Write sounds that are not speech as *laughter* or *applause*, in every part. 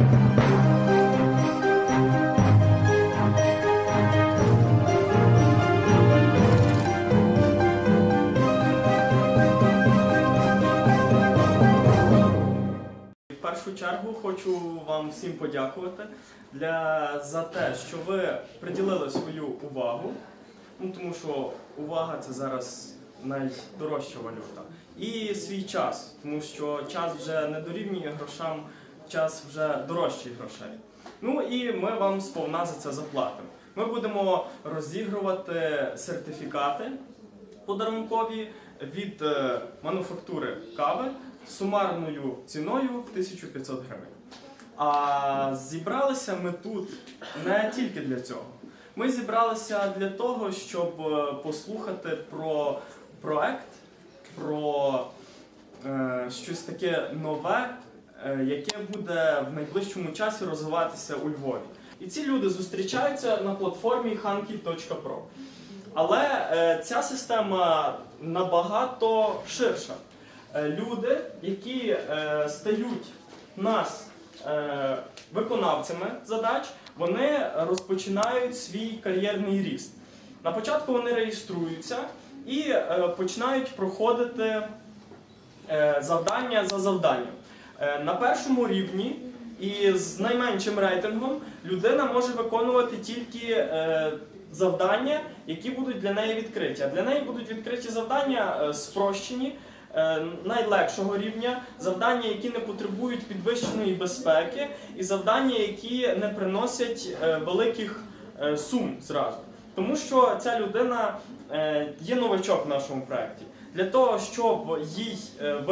Першу чергу хочу вам всім подякувати для, за те, що ви приділили свою увагу. Ну, тому що увага це зараз найдорожча валюта. І свій час, тому що час вже не дорівнює грошам, час вже дорожчий грошей. Ну і ми вам сповна за це заплатимо. Ми будемо розігрувати сертифікати подарункові від е, мануфактури кави сумарною ціною 1500 гривень. А зібралися ми тут не тільки для цього. Ми зібралися для того, щоб е, послухати про проект, про е, щось таке нове, яке буде в найближчому часі розвиватися у Львові. І ці люди зустрічаються на платформі hanky.pro. Але е, ця система набагато ширша. Е, люди, які е, стають нас е, виконавцями задач, вони розпочинають свій кар'єрний ріст. На початку вони реєструються і е, починають проходити е, завдання за завданням. Е, на першому рівні і з найменшим рейтингом людина може виконувати тільки е, завдання, які будуть для неї відкриті. А для неї будуть відкриті завдання е, спрощені. Найлегшого рівня, завдання, які не потребують підвищеної безпеки, і завдання, які не приносять великих сум зразу. Тому що ця людина є новачок в нашому проєкті. Для того, щоб їй е,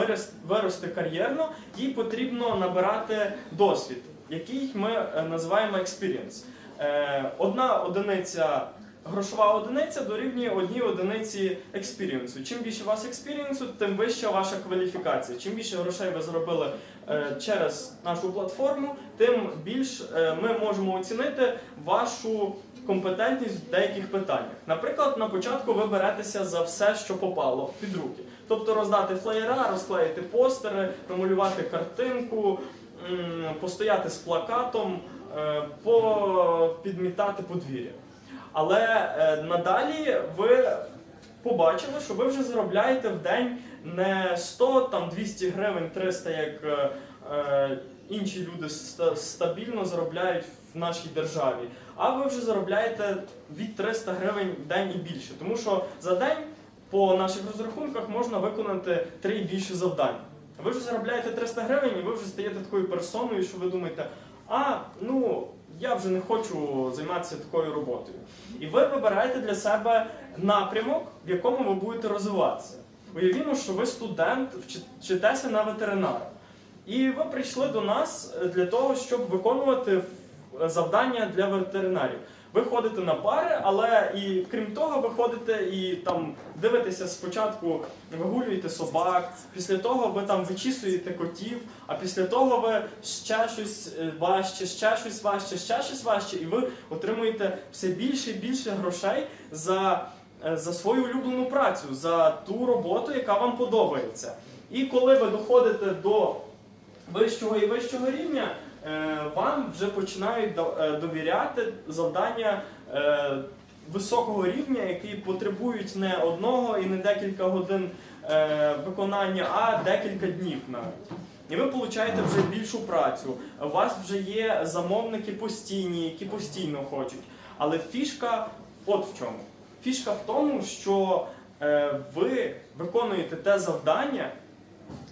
вирости кар'єрно, їй потрібно набирати досвід, який ми е, називаємо experience. Е, Одна одиниця, грошова одиниця дорівнює одній одиниці експірієнсу. Чим більше у вас експірієнсу, тим вища ваша кваліфікація. Чим більше грошей ви заробили е, через нашу платформу, тим більш ми можемо оцінити вашу компетентність в деяких питаннях. Наприклад, на початку ви беретеся за все, що попало під руки. Тобто роздати флеєра, розклеїти постери, намалювати картинку, постояти з плакатом, е, попідмітати подвір'я. Але е, надалі ви побачили, що ви вже заробляєте в день не 100, там 200 гривень, 300, як е, інші люди стабільно заробляють в нашій державі. А ви вже заробляєте від 300 гривень в день і більше. Тому що за день по наших розрахунках можна виконати 3 і більше завдань. Ви вже заробляєте 300 гривень, і ви вже стаєте такою персоною, що ви думаєте, а ну я вже не хочу займатися такою роботою. І ви вибираєте для себе напрямок, в якому ви будете розвиватися. Уявімо, що ви студент, вчитеся на ветеринара. І ви прийшли до нас е, для того, щоб виконувати завдання для ветеринарів. Ви ходите на пари, але і крім того, ви ходите і там дивитеся спочатку, вигулюєте собак, після того ви там вичісуєте котів, а після того ви ще щось е, важче, ще щось важче, ще щось важче, і ви отримуєте все більше і більше грошей за, е, за свою улюблену працю, за ту роботу, яка вам подобається. І коли ви доходите до вищого і вищого рівня, е, вам вже починають е, довіряти завдання е, високого рівня, які потребують не одного і не декілька годин виконання, а декілька днів навіть. І ви получаєте вже більшу працю. У вас вже є замовники постійні, які постійно хочуть. Але фішка от в чому. Фішка в тому, що ви виконуєте те завдання,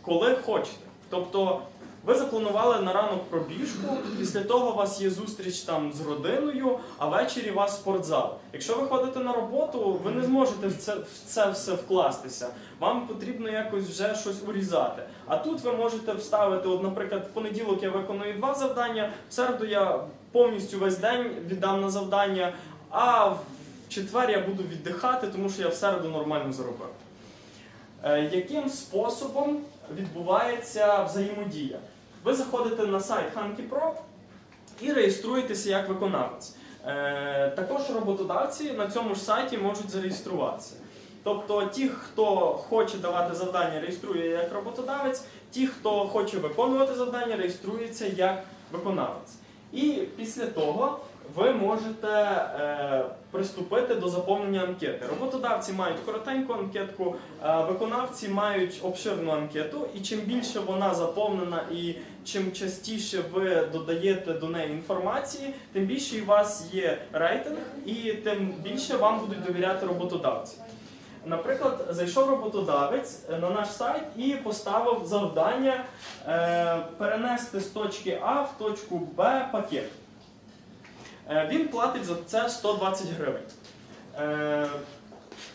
коли хочете. Тобто ви запланували на ранок пробіжку, після того у вас є зустріч там з родиною, а ввечері у вас спортзал. Якщо ви ходите на роботу, ви не зможете в це, в це все вкластися. Вам потрібно якось вже щось урізати. А тут ви можете вставити, от, наприклад, в понеділок я виконую два завдання, в середу я повністю весь день віддам на завдання, а в четвер я буду віддихати, тому що я в середу нормально заробив. Е, Яким способом відбувається взаємодія? Ви заходите на сайт Hanky Pro і реєструєтеся як виконавець. Е, Також роботодавці на цьому ж сайті можуть зареєструватися. Тобто ті, хто хоче давати завдання, реєструє як роботодавець, ті, хто хоче виконувати завдання, реєструється як виконавець. І після того ви можете е, приступити до заповнення анкети. Роботодавці мають коротеньку анкетку, е, виконавці мають обширну анкету, і чим більше вона заповнена і чим частіше ви додаєте до неї інформації, тим більше у вас є рейтинг, і тим більше вам будуть довіряти роботодавці. Наприклад, зайшов роботодавець е, на наш сайт і поставив завдання е, перенести з точки А в точку Б пакет. Е, він платить за це 120 гривень.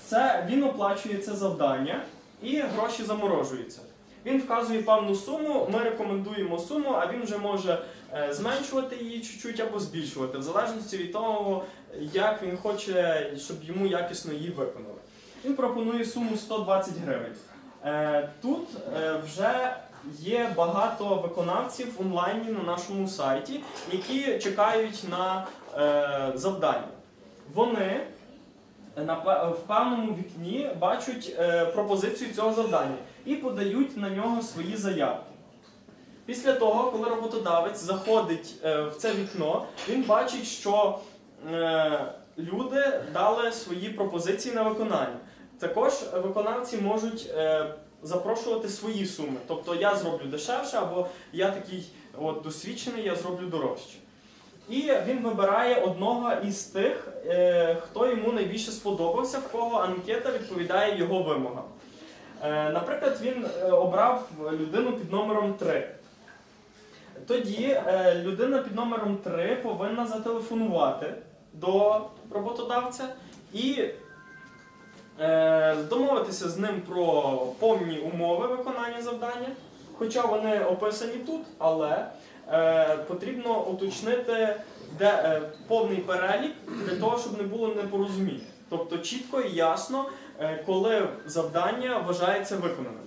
Це, він оплачує це завдання і гроші заморожуються. Він вказує певну суму, ми рекомендуємо суму, а він вже може е, зменшувати її чуть-чуть або збільшувати, в залежності від того, як він хоче, щоб йому якісно її виконали. Він пропонує суму 120 гривень. Е, Тут е, вже є багато виконавців онлайні на нашому сайті, які чекають на завдання. Вони в певному вікні бачать е, пропозицію цього завдання і подають на нього свої заявки. Після того, коли роботодавець заходить е, в це вікно, він бачить, що е, люди дали свої пропозиції на виконання. Також виконавці можуть е, запрошувати свої суми. Тобто я зроблю дешевше, або я такий от, досвідчений, я зроблю дорожче. І він вибирає одного із тих, е, хто йому найбільше сподобався, в кого анкета відповідає його вимогам. Е, наприклад, він е, обрав людину під номером 3. Тоді людина під номером 3 повинна зателефонувати до роботодавця і домовитися з ним про повні умови виконання завдання, хоча вони описані тут, але потрібно уточнити де, е, повний перелік для того, щоб не було непорозуміння. Тобто чітко і ясно, е, коли завдання вважається виконаним.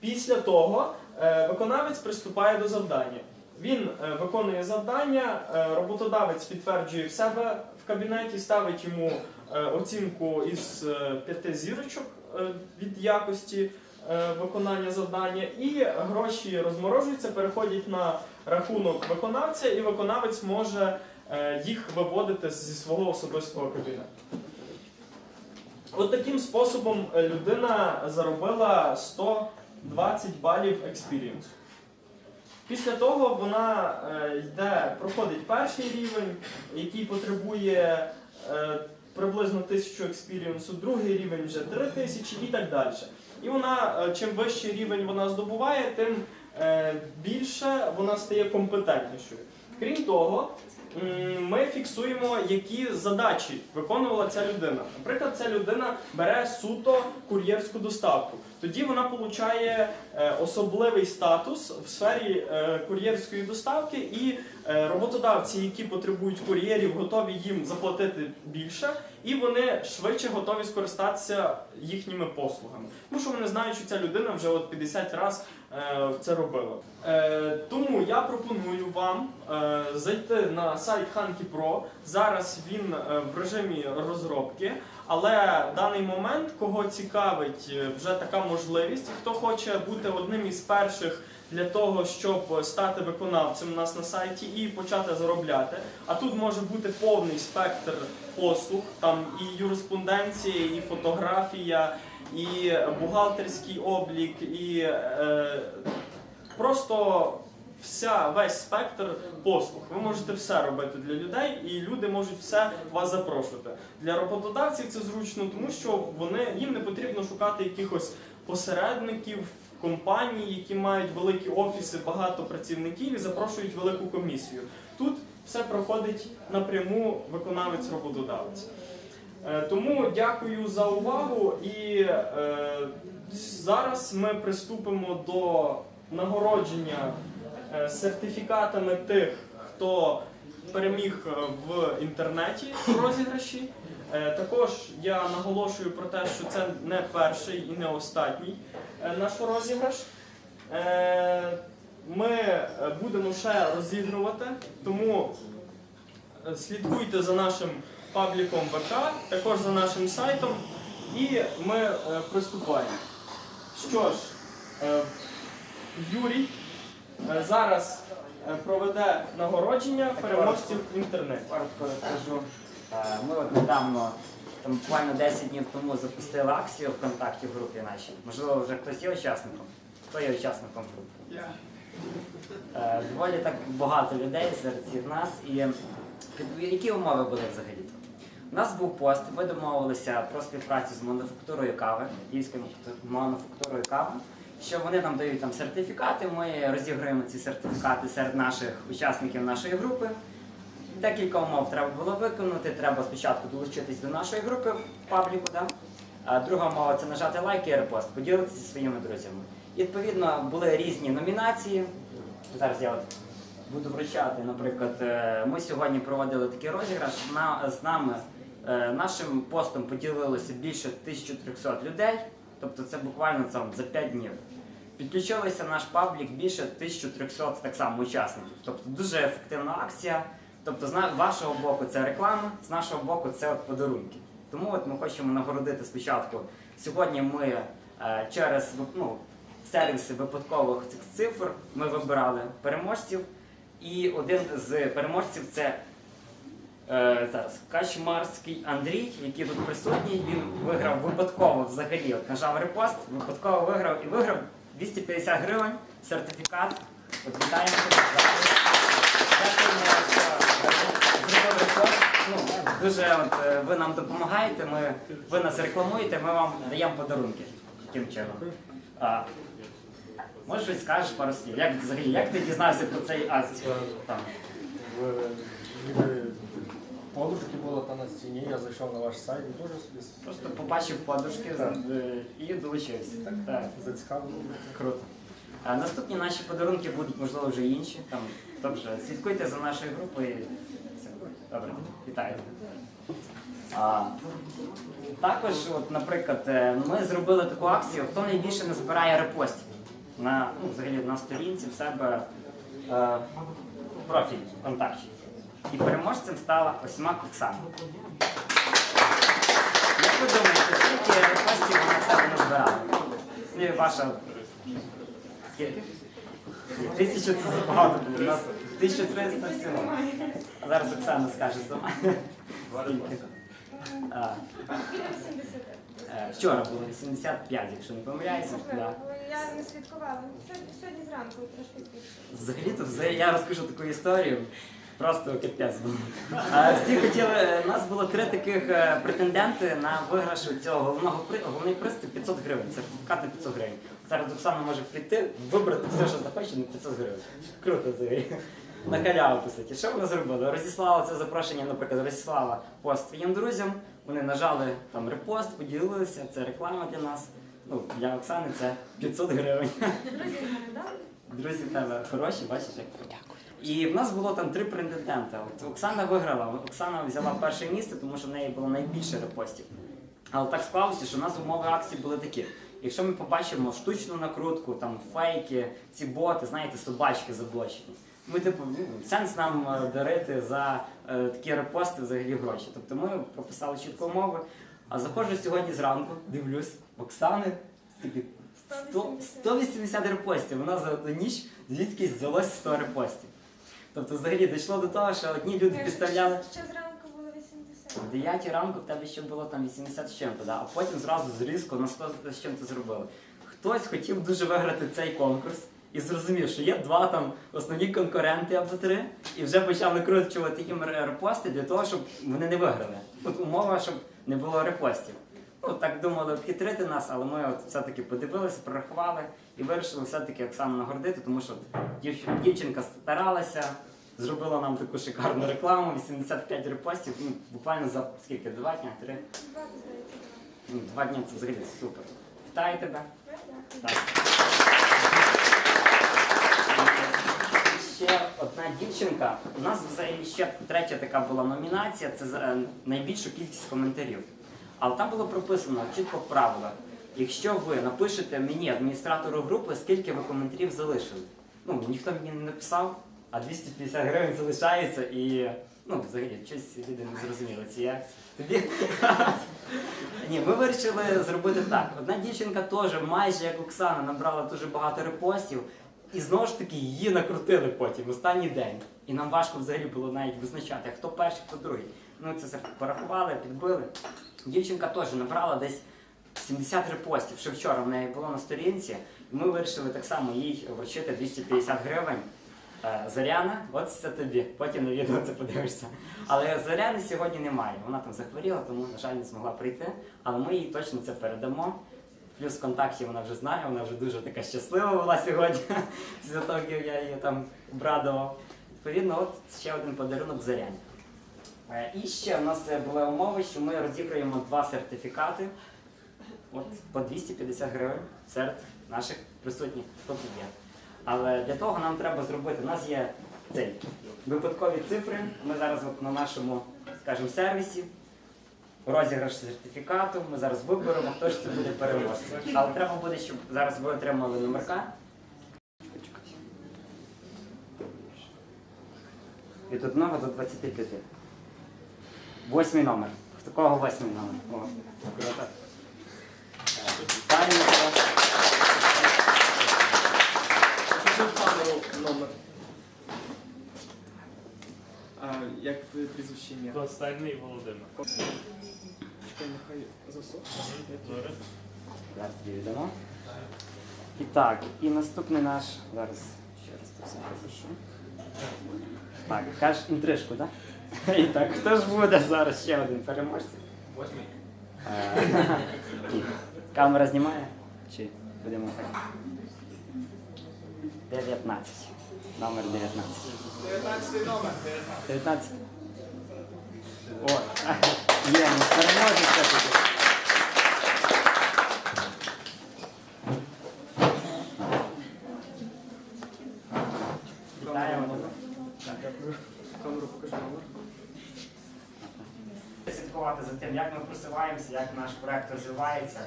Після того е, виконавець приступає до завдання. Він е, виконує завдання, е, роботодавець підтверджує в себе в кабінеті, ставить йому е, оцінку із е, п'яти зірочок е, від якості е, виконання завдання, і гроші розморожуються, переходять на рахунок виконавця, і виконавець може е, їх виводити зі свого особистого кабінету. От таким способом е, людина заробила 120 балів експірієнсу. Після того вона е, йде, проходить перший рівень, який потребує е, приблизно 1000 експірієнсу, другий рівень вже 3000 і так далі. І вона, е, чим вищий рівень вона здобуває, тим е, більше вона стає компетентнішою. Крім того, ми фіксуємо, які задачі виконувала ця людина. Наприклад, ця людина бере суто кур'єрську доставку. Тоді вона отримує особливий статус в сфері е, кур'єрської доставки, і е, роботодавці, які потребують кур'єрів, готові їм заплатити більше, і вони швидше готові скористатися їхніми послугами. Тому що вони знають, що ця людина вже от 50 разів е, це робила. Е, тому я пропоную вам е, зайти на сайт Hanky Pro. Зараз він в режимі розробки. Але даний момент, кого цікавить вже така можливість, хто хоче бути одним із перших для того, щоб стати виконавцем у нас на сайті і почати заробляти. А тут може бути повний спектр послуг, там і юриспонденція, і фотографія, і бухгалтерський облік, і е, просто вся весь спектр послуг. Ви можете все робити для людей, і люди можуть все вас запрошувати. Для роботодавців це зручно, тому що вони їм не потрібно шукати якихось посередників. Компаній, які мають великі офіси, багато працівників і запрошують велику комісію. Тут все проходить напряму виконавець роботодавець. Е, Тому дякую за увагу і е, зараз ми приступимо до нагородження е, сертифікатами тих, хто переміг в інтернеті в розіграші. Також я наголошую про те, що це не перший і не останній наш розіграш. Ми е, будемо ще розігрувати, тому е, слідкуйте за нашим пабліком ВК, також за нашим сайтом, і ми е, приступаємо. Що ж, Юрій зараз проведе нагородження переможців в інтернеті. Коротко розкажу. Ми от недавно, там буквально 10 днів тому запустили акцію ВКонтакті в групі нашій. Можливо, вже хтось є учасником? Хто є учасником групи? Е, Доволі так багато людей серед всіх нас. І які умови були взагалі-то? У нас був пост, ми домовилися про співпрацю з мануфактурою кави, київською мануфактурою кави, що вони нам дають там сертифікати, ми розіграємо ці сертифікати серед наших учасників нашої групи. Декілька умов треба було виконати. Треба спочатку долучитись до нашої групи в пабліку. Да? Друга умова це нажати лайк і репост, поділитися зі своїми друзями. Відповідно, були різні номінації. Зараз я от буду вручати. Наприклад, е, ми сьогодні проводили такий розіграш. На, з нами е, нашим постом поділилося більше 1300 людей. Тобто це буквально там, за 5 днів. Підключилося наш паблік більше 1300 так само учасників. Тобто дуже ефективна акція. Тобто, з вашого боку це реклама, з нашого боку це от подарунки. Тому от ми хочемо нагородити спочатку. Сьогодні ми е, через ну, сервіси випадкових цих цифр ми вибирали переможців. І один з переможців це е, зараз Качмарський Андрій, який тут присутній. Він виграв випадково взагалі. От нажав репост, випадково виграв і виграв 250 гривень, сертифікат. От вітаємо. Ну, дуже от, е, ви нам допомагаєте, ми, ви нас рекламуєте, ми вам даємо подарунки. Таким чином. Може, щось скажеш пару слів? Як взагалі, як ти дізнався про цей акцію? Там. Ніби подружки було там на стіні, я зайшов на ваш сайт і теж собі Просто побачив подружки Так. е, і долучився. Так. зацікавив. Круто. А наступні наші подарунки будуть, можливо, вже інші. Там, тобто, слідкуйте за нашою групою. і все. Добре, вітаю. А, також, от, наприклад, е, ми зробили таку акцію, хто найбільше не збирає репостів на, ну, взагалі, на сторінці в себе е, профіль ВКонтакті. І переможцем стала Осьмак Оксана. Як ви думаєте, скільки репостів вона в себе назбирала? І ваша Скільки? Тисяча це забагато було. У нас 1300 всього. А зараз Оксана скаже сама. Скільки? А, е, Вчора було 85, якщо не помиляюся. Да. Я не слідкувала. Сьогодні, зранку трошки більше. Взагалі-то взагалі, я розкажу таку історію. Просто капець був. Всі хотіли, у нас було три таких е, претенденти на виграш цього головного при головний приз це 500 гривень. Сертифікат на 500 гривень. Зараз Оксана може прийти, вибрати все, що захоче на 500 гривень. Круто взагалі. На халяву писати. Що вона зробила? Розіслала це запрошення, наприклад, розіслала пост своїм друзям. Вони нажали там репост, поділилися, це реклама для нас. Ну, для Оксани це 500 гривень. Друзі в. Друзі в тебе хороші, бачиш, як і в нас було там три претендента. От Оксана виграла. Оксана взяла перше місце, тому що в неї було найбільше репостів. Але так склалося, що у нас умови акції були такі. Якщо ми побачимо штучну накрутку, там фейки, ці боти, знаєте, собачки заблочені. Ми, типу, ну, сенс нам е, дарити за е, такі репости взагалі гроші. Тобто ми прописали чітко умови. А заходжу сьогодні зранку, дивлюсь, Оксани стільки 100, 180 репостів. Вона за одну ніч звідкись взялося 100 репостів. Тобто, взагалі дійшло до того, що одні люди підставляли. Ще зранку було 80. В 9 ранку в тебе ще було там 80 з чим-то, да? а потім зразу зрізко на 100 з чим-то зробили. Хтось хотів дуже виграти цей конкурс і зрозумів, що є два там основні конкуренти або три, і вже почав накручувати їм репости для того, щоб вони не виграли. От умова, щоб не було репостів. Ну, так думали обхитрити нас, але ми от все-таки подивилися, прорахували і вирішили все-таки Оксану нагородити, тому що дівч- дівчинка старалася, зробила нам таку шикарну рекламу, 85 репостів, ну, буквально за скільки? Два дня, три? Ну, два дні це взагалі супер. Вітаю тебе. Так. Ще одна дівчинка. У нас взагалі ще третя така була номінація це е, найбільшу кількість коментарів. Але там було прописано чітко в правилах. Якщо ви напишете мені, адміністратору групи, скільки ви коментарів залишили. Ну, ніхто мені не написав, а 250 гривень залишається і. Ну, взагалі, щось люди не зрозуміли ці. Тобі? Ні, ми вирішили зробити так. Одна дівчинка теж, майже як Оксана, набрала дуже багато репостів. І знову ж таки її накрутили потім, останній день. І нам важко взагалі було навіть визначати, хто перший, хто другий. Ну це все порахували, підбили. Дівчинка теж набрала десь 70 репостів. Ще вчора в неї було на сторінці. І ми вирішили так само їй вручити 250 гривень. Е, Зоряна, от це тобі. Потім на відео це подивишся. Але Зоряни сьогодні немає. Вона там захворіла, тому, на жаль, не змогла прийти. Але ми їй точно це передамо. Плюс ВКонтакті вона вже знає, вона вже дуже така щаслива була сьогодні. *laughs* Після того, як я її там обрадував. Відповідно, от ще один подарунок Зоряні. Е, І ще в нас е, були умови, що ми розіграємо два сертифікати. От по 250 гривень серед наших присутніх, є. Але для того нам треба зробити. У нас є цей випадкові цифри. Ми зараз от на нашому, скажімо, сервісі. Розіграш сертифікату, ми зараз виберемо, хто ж це буде переможцем. Але треба буде, щоб зараз ви отримали номерка. Від 1 до 25. Восьмий номер. В такого восьмий номер. О, круто. Е, Вітаємо вас. Покажи в камеру номер. А, як ви прізвище ім'я? Достойний Володимир. Чекай, нехай засохне. Зараз тобі віддамо. І так, і наступний наш. Зараз ще раз це все запишу. Так, кажеш інтрижку, *laughs* *laughs* так? І так, хто ж буде зараз ще один переможця? Восьмий. Е. Камера знімає? Чи будемо так? 19. Номер 19. 19 номер. 19. О, є. Вітаємо. Дякую. Камеру покажи номер. Слідкувати за тим, як ми просуваємося, як наш проект розвивається.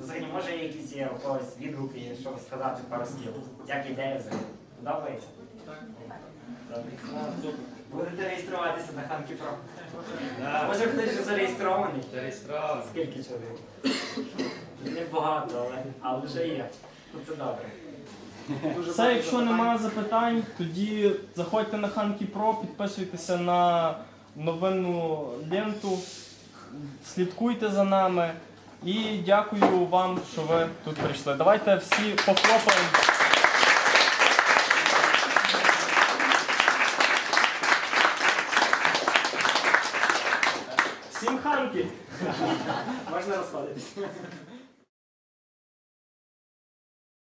Взагалі, може якісь є у когось відгуки, є, що сказати пару слів. Як ідея взагалі? Добре. Будете реєструватися на Ханкі Про? Може хтось вже зареєстрований? Зареєстрований. Скільки чоловік? Небагато, але, але вже є. Ну це добре. Все, якщо немає запитань, тоді заходьте на Ханкі Про, підписуйтеся на новинну ленту, слідкуйте за нами і дякую вам, що ви тут прийшли. Давайте всі похлопаємо. Всім ханки! *laughs* Можна розходитись.